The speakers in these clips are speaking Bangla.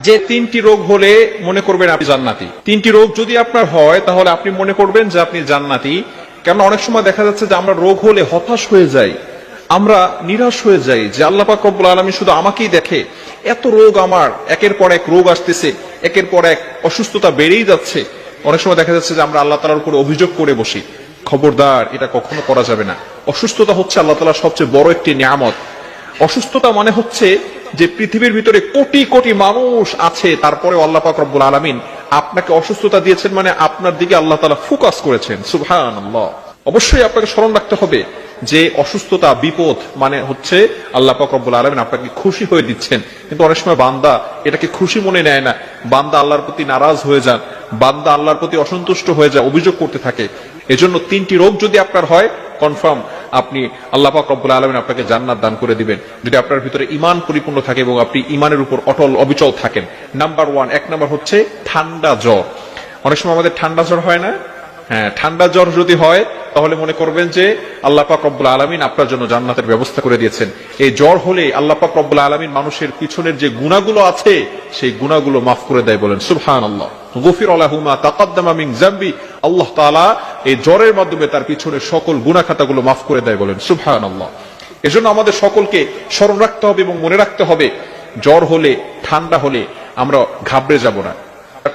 যে তিনটি রোগ হলে মনে করবেন আপনি জান্নাতি। তিনটি রোগ যদি আপনার হয়, তাহলে আপনি মনে করবেন যে আপনি জান্নাতি। কেন অনেক সময় দেখা যাচ্ছে যে আমরা রোগ হলে হতাশ হয়ে যাই। আমরা নিরাশ হয়ে যাই যে আল্লাহ পাক রব্বুল আলমী শুধু আমাকেই দেখে। এত রোগ আমার, একের পর এক রোগ আসতেছে, একের পর এক অসুস্থতা বেড়েই যাচ্ছে। অনেক সময় দেখা যাচ্ছে যে আমরা আল্লাহ তালার উপরে অভিযোগ করে বসি। খবরদার, এটা কখনো করা যাবে না। অসুস্থতা হচ্ছে আল্লাহ তালার সবচেয়ে বড় একটি নিয়ামত। অসুস্থতা মানে হচ্ছে যে পৃথিবীর ভিতরে কোটি কোটি মানুষ আছে তারপরে আল্লাহ পাক রব্বুল আলমিন আপনাকে অসুস্থতা দিয়েছেন মানে আপনার দিকে আল্লাহ তালা ফোকাস করেছেন সুবহান অবশ্যই আপনাকে স্মরণ রাখতে হবে যে অসুস্থতা, বিপদ মানে হচ্ছে আল্লাহ পাক রব্বুল আলমিন আপনাকে খুশি হয়ে দিচ্ছেন। কিন্তু অনেক সময় বান্দা এটাকে খুশি মনে নেয় না। বান্দা আল্লাহর প্রতি নারাজ হয়ে যান, বান্দা আল্লাহর প্রতি অসন্তুষ্ট হয়ে যায়, অভিযোগ করতে থাকে। এজন্য তিনটি রোগ যদি আপনার হয়, কনফার্ম। আপনি আল্লাহ পাক আলমিন আপনাকে জান্নাত দান করে দিবেন। যদি আপনার ভিতরে ইমান পরিপূর্ণ থাকে এবং আপনি ইমানের উপর অটল, অবিচল থাকেন। নাম্বার ওয়ান এক নাম্বার হচ্ছে ঠান্ডা জ্বর। অনেক সময় আমাদের ঠান্ডা জ্বর হয় না? হ্যাঁ ঠান্ডা জ্বর যদি হয়, তাহলে মনে করবেন যে আল্লাহ পাক আলমিন আপনার জন্য জান্নাতের ব্যবস্থা করে দিয়েছেন। এই জ্বর হলে আল্লাহ পাক আলমিন মানুষের পিছনের যে গুণাগুলো আছে, সেই গুণাগুলো মাফ করে দেয় বলেন সুবহান আল্লাহ গফির আলাহুমা তাকাদ্দামা মিন জাম্বি আল্লাহ তাআলা এই জ্বরের মাধ্যমে তার পিছনের সকল গুনাহ খাতাগুলো মাফ করে দেয় বলেন সুবহান আল্লাহ এজন্য আমাদের সকলকে স্মরণ রাখতে হবে এবং মনে রাখতে হবে, জ্বর হলে, ঠান্ডা হলে আমরা ঘাবড়ে যাব না।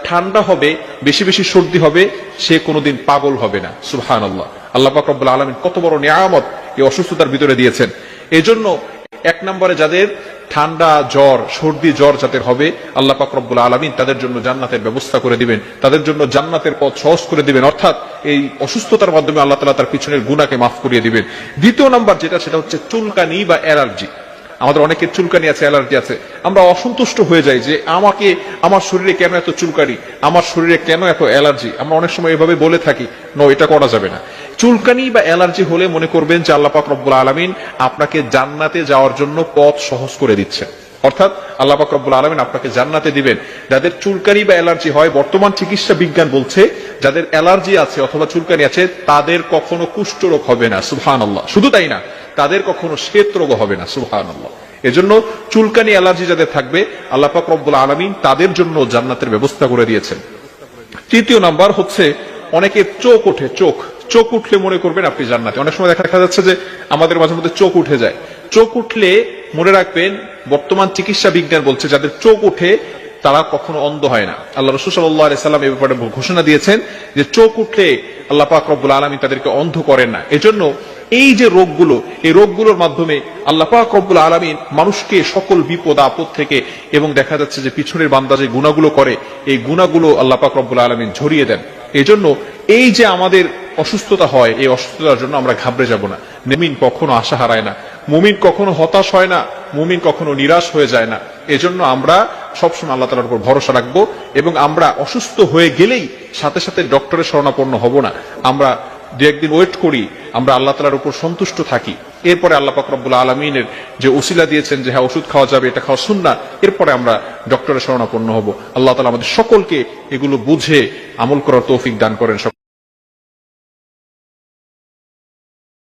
ঠান্ডা হবে, বেশি বেশি সর্দি হবে, সে কোনোদিন পাগল হবে না সুবহান আল্লাহ আল্লাহ পাক রব্বুল আলমিন কত বড় নিয়ামত এই অসুস্থতার ভিতরে দিয়েছেন। এজন্য এক নম্বরে যাদের ঠান্ডা জ্বর, সর্দি জ্বর যাদের হবে, আল্লাহ পাক রব্বুল আলমিন তাদের জন্য জান্নাতের ব্যবস্থা করে দিবেন। তাদের জন্য জান্নাতের পথ সহজ করে দিবেন। অর্থাৎ এই অসুস্থতার মাধ্যমে আল্লাহ তালা তার পিছনের গুণাকে মাফ করিয়ে দিবেন। দ্বিতীয় নাম্বার যেটা, সেটা হচ্ছে চুলকানি বা অ্যালার্জি। আমাদের অনেকের চুলকানি আছে, অ্যালার্জি আছে। আমরা অসন্তুষ্ট হয়ে যাই যে, আমাকে, আমার শরীরে কেন এত চুলকানি? আমার শরীরে কেন এত অ্যালার্জি? আমরা অনেক সময় এভাবে বলে থাকি নো এটা করা যাবে না। চুলকানি বা অ্যালার্জি হলে মনে করবেন যে আল্লাহ পাক রব্বুল আলমিন আপনাকে জান্নাতে যাওয়ার জন্য পথ সহজ করে দিচ্ছেন। অর্থাৎ আল্লাপাক রব্বুল আলমিন আপনাকে জান্নাতে দিবেন। যাদের চুলকানি বা অ্যালার্জি হয়, বর্তমান চিকিৎসা বিজ্ঞান বলছে, যাদের অ্যালার্জি আছে অথবা চুলকানি আছে, তাদের কখনো কুষ্ঠরোগ হবে না সুবহান আল্লাহ শুধু তাই না, তাদের কখনো শ্বেত রোগ হবে না সুবহান আল্লাহ এজন্য চুলকানি, অ্যালার্জি যাদের থাকবে, আল্লাহ পাক রব্বুল আলমিন তাদের জন্য জান্নাতের ব্যবস্থা করে দিয়েছেন। তৃতীয় নাম্বার হচ্ছে, অনেকের চোখ ওঠে, চোখ। চোখ উঠলে মনে করবেন আপনি জান্নাতে। অনেক সময় দেখা যাচ্ছে যে আমাদের মাঝে মধ্যে চোখ উঠে যায়। চোখ উঠলে মনে রাখবেন, বর্তমান চিকিৎসা বিজ্ঞান বলছে, যাদের চোখ উঠে তারা কখনো অন্ধ হয় না। আল্লাহ রসুল সাল্লাহ সাল্লাম এ ব্যাপারে ঘোষণা দিয়েছেন যে চোখ উঠলে আল্লাহ পাক রব্বুল আলমী তাদেরকে অন্ধ করেন না। এজন্য এই যে রোগগুলো, এই রোগগুলোর মাধ্যমে আল্লাহ পাক রব্বুল আলমিন মানুষকে সকল বিপদ, আপদ থেকে এবং দেখা যাচ্ছে যে পিছনের বান্দা যে গুণাগুলো করে, এই গুণাগুলো আল্লাহ পাক রব্বুল আলমিন ঝরিয়ে দেন। এজন্য এই যে আমাদের অসুস্থতা হয়, এই অসুস্থতার জন্য আমরা ঘাবড়ে যাব না। মুমিন কখনো আশা হারায় না। মুমিন কখনো হতাশ হয় না। মুমিন কখনো নিরাশ হয়ে যায় না। এজন্য আমরা সবসময় আল্লাহ তালার উপর ভরসা রাখব এবং আমরা অসুস্থ হয়ে গেলেই সাথে সাথে ডক্টরের শরণাপন্ন হব না। আমরা দু একদিন ওয়েট করি, আমরা আল্লাহ তালার উপর সন্তুষ্ট থাকি। এরপরে আল্লাহ পাকরবুল্লা আলমিনের যে ওসিলা দিয়েছেন যে হ্যাঁ ওষুধ খাওয়া যাবে, এটা খাওয়া শুন না এরপরে আমরা ডক্টরের শরণাপন্ন হব। আল্লাহ তালা আমাদের সকলকে এগুলো বুঝে আমল করার তৌফিক দান করেন